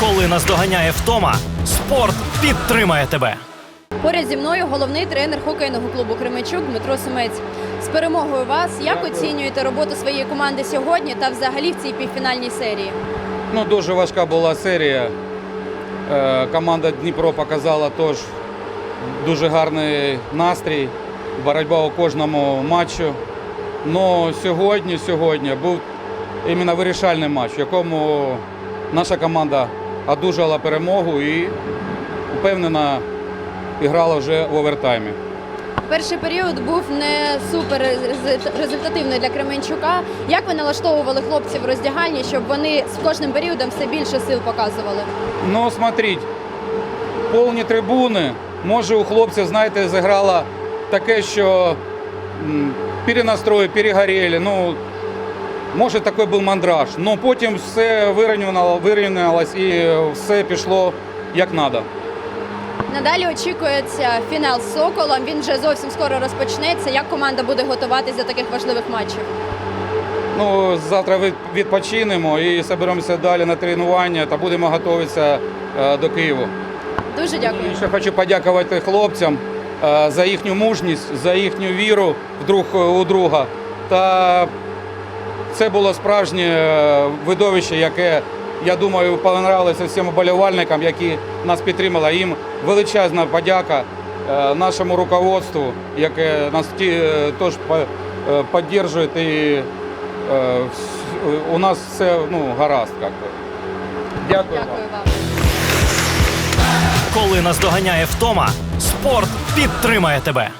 Коли наздоганяє втома, спорт підтримає тебе. Поряд зі мною головний тренер хокейного клубу Кременчук Дмитро Сумець. З перемогою вас як оцінюєте роботу своєї команди сьогодні та взагалі в цій півфінальній серії? Ну, дуже важка була серія. Е, Команда Дніпро показала теж дуже гарний настрій, боротьба у кожному матчу. Ну сьогодні, сьогодні був іменно вирішальний матч, в якому наша команда одужала перемогу і впевнено грала вже в овертаймі. Перший період був не супер результативний для Кременчука. Як ви налаштовували хлопців в роздягальні, щоб вони з кожним періодом все більше сил показували? Ну, смотрите, повні трибуни. Може, у хлопців, знаєте, зіграло таке, що перенастрої, перегоріли. Ну, може, такий був мандраж. Ну, потім все вирівняло- вирівнялось і все пішло як треба. Надалі очікується фінал з Соколом. Він вже зовсім скоро розпочнеться. Як команда буде готуватись до таких важливих матчів? Ну, завтра відпочинемо і зберемося далі на тренування та будемо готуватися е, до Києва. Дуже дякую. І ще хочу подякувати хлопцям е, за їхню мужність, за їхню віру в друг у друга. Та це було справжнє е, видовище, яке, я думаю, понравилося всім вболівальникам, які нас підтримали. Їм величезна подяка е, нашому руководству, яке нас ті, е, теж підтримує. І у нас все ну, гаразд. Як. Дякую. Дякую вам. Коли наздоганяє втома, спорт підтримає тебе.